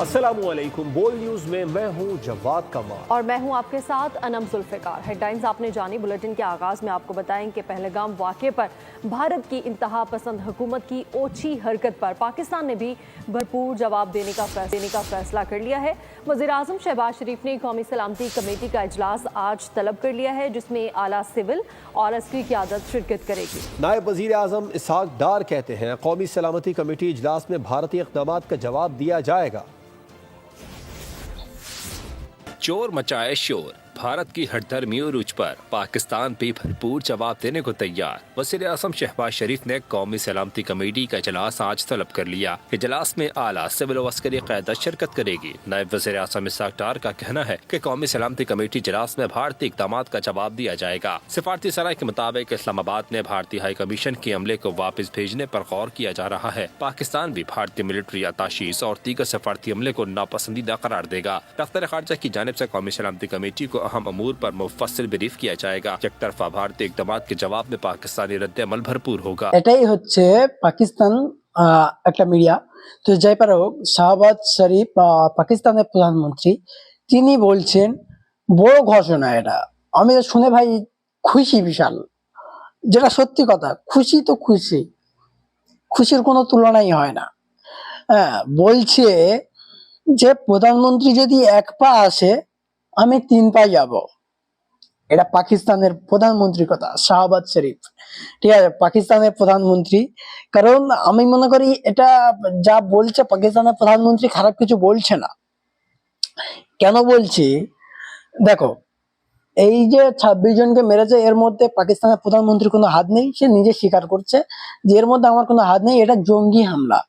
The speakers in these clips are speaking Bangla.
السلام علیکم بول نیوز میں میں ہوں جواد کمال۔ اور میں ہوں آپ کے ساتھ انم ذوالفقار ہیڈ لائنز آپ نے جانی بلٹن کے آغاز میں آپ کو بتائیں کہ پہلے گام واقعے پر بھارت کی انتہا پسند حکومت کی اوچھی حرکت پر پاکستان نے بھی بھرپور جواب دینے کا دینے کا فیصلہ کر لیا ہے۔ وزیراعظم شہباز شریف نے قومی سلامتی کمیٹی کا اجلاس آج طلب کر لیا ہے جس میں اعلیٰ سول اور عسکری قیادت شرکت کرے گی۔ نائب وزیر اعظم اسحاق ڈار کہتے ہیں قومی سلامتی کمیٹی اجلاس میں بھارتی اقدامات کا جواب دیا جائے گا۔ चोर मचाए शोर। भारत की हठधर्मी उरूज पर पाकिस्तान भी भरपूर जवाब देने को तैयार। वज़ीर अजम शहबाज शरीफ ने कौमी सलामती कमेटी का इजलास आज तलब कर लिया। इजलास में आला सिविल अस्करी क्यादत शिरकत करेगी। नायब वज़ीर अजम इसहाक डार का कहना है कि कौमी सलामती कमेटी इजलास में भारतीय इकदाम का जवाब दिया जाएगा। सिफारती सलाह के मुताबिक इस्लामाबाद में भारतीय हाई कमीशन के अमले को वापस भेजने पर गौर किया जा रहा है। पाकिस्तान भी भारतीय मिलिट्री अताशीस और दीगर सफारती अमले को नापसंदीदा करार देगा। दफ्तर खारजा की जानब ऐसी कौमी सलामती कमेटी को अहम अमूर पर मुफसल ब्रीफ किया जाएगा एक तरफा भारतीय इकदाम के जवाब में पाकिस्तानी रद्द अमल भरपूर होगा এটাই হচ্ছে পাকিস্তান আহ, একটা মিডিয়া তো যাই পারে হোক শাহবাজ শরীফ আহ, পাকিস্তানের প্রধানমন্ত্রী তিনি বলছেন বড় ঘোষণা এটা আমি তো শুনে ভাই খুশি বিশাল যেটা সত্যি কথা খুশি তো খুশি খুশির কোনো তুলনাই হয় না হ্যাঁ বলছে যে প্রধানমন্ত্রী যদি এক পা আসে আমি তিন পা যাব। এটা পাকিস্তানের প্রধানমন্ত্রীর কথা, শাহবাজ শরীফ। ঠিক আছে, পাকিস্তানের প্রধানমন্ত্রী। কারণ আমি মনে করি এটা যা বলছে পাকিস্তানের প্রধানমন্ত্রী খারাপ কিছু বলছে না। কেন বলছি? দেখো, এই যে ছাব্বিশ জনকে মেরেছে, এর মধ্যে পাকিস্তানের প্রধানমন্ত্রীর কোনো হাত নেই। সে নিজে স্বীকার করছে যে এর মধ্যে আমার কোনো হাত নেই, এটা জঙ্গি হামলা।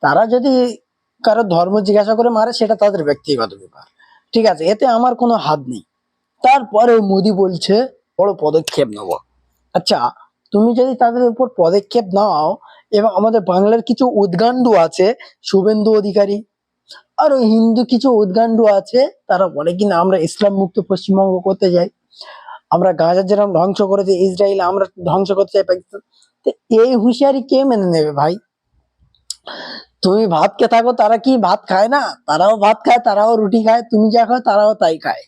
তারা যদি কারও ধর্ম জিজ্ঞাসা করে মারে, সেটা তাদের ব্যক্তিগত ব্যাপার। ঠিক আছে, এতে আমার কোনো হাত নেই। তারপরে মোদি বলছে, বড় পদক্ষেপ নেব। আচ্ছা তুমি যদি তাদের উপর পদক্ষেপ নাও, এবং আমাদের বাংলার কিছু উদ্গান্ডু আছে, শুভেন্দু অধিকারী, আর হিন্দু কিছু উদ্গান্ডু আছে, তারা বলে কিনা আমরা ইসলাম মুক্ত পশ্চিমবঙ্গ করতে যাই আমরা গাঁজা যেরকম ধ্বংস করেছি ইসরায়েল, আমরা ধ্বংস করতে চাই পাকিস্তান। এই হুঁশিয়ারি কে মেনে নেবে ভাই? তুমি ভাত কে থাকো, তারা কি ভাত খায় না? তারাও ভাত খায়, তারাও রুটি খায়, তুমি যা খাও তারাও তাই খায়।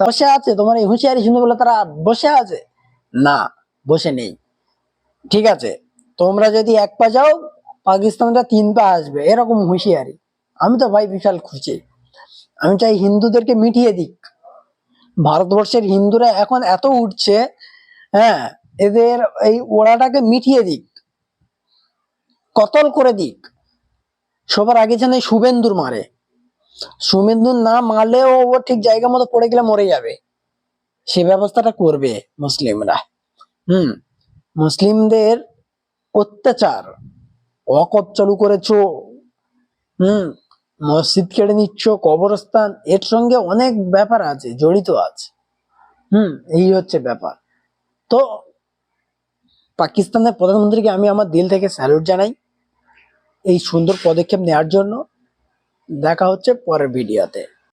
বসে আছে, তোমার এই হুঁশিয়ারি শুনে বলে তারা বসে আছে? না, বসে নেই। ঠিক আছে, তোমরা যদি এক পা যাও, পাকিস্তানরা তিন পা আসবে, এরকম হুঁশিয়ারি। আমি তো ভাই বিশাল খুশি। আমি চাই হিন্দুদেরকে মিটিয়ে দিক। ভারতবর্ষের হিন্দুরা এখন এত উঠছে হ্যাঁ এদের এই ওড়াটাকে মিটিয়ে দিক। কতল করে দিক। সবার আগে এই শুভেন্দুর মারে। শুভেন্দুর না মারলেও ও ঠিক জায়গা মতো পড়ে গেলে মরে যাবে। সে ব্যবস্থাটা করবে মুসলিমরা। হুম, মুসলিমদের অত্যাচার অকপ চালু করেছ, হুম, মসজিদ কেড়ে নিচ্ছ, কবরস্থান, এর সঙ্গে অনেক ব্যাপার আছে, জড়িত আছে। হুম, এই হচ্ছে ব্যাপার। তো পাকিস্তানের প্রধানমন্ত্রীকে আমি আমার দিল থেকে স্যালুট জানাই। এই সুন্দর পদক্ষেপ নেওয়ার জন্য দেখা হচ্ছে পরের ভিডিওতে।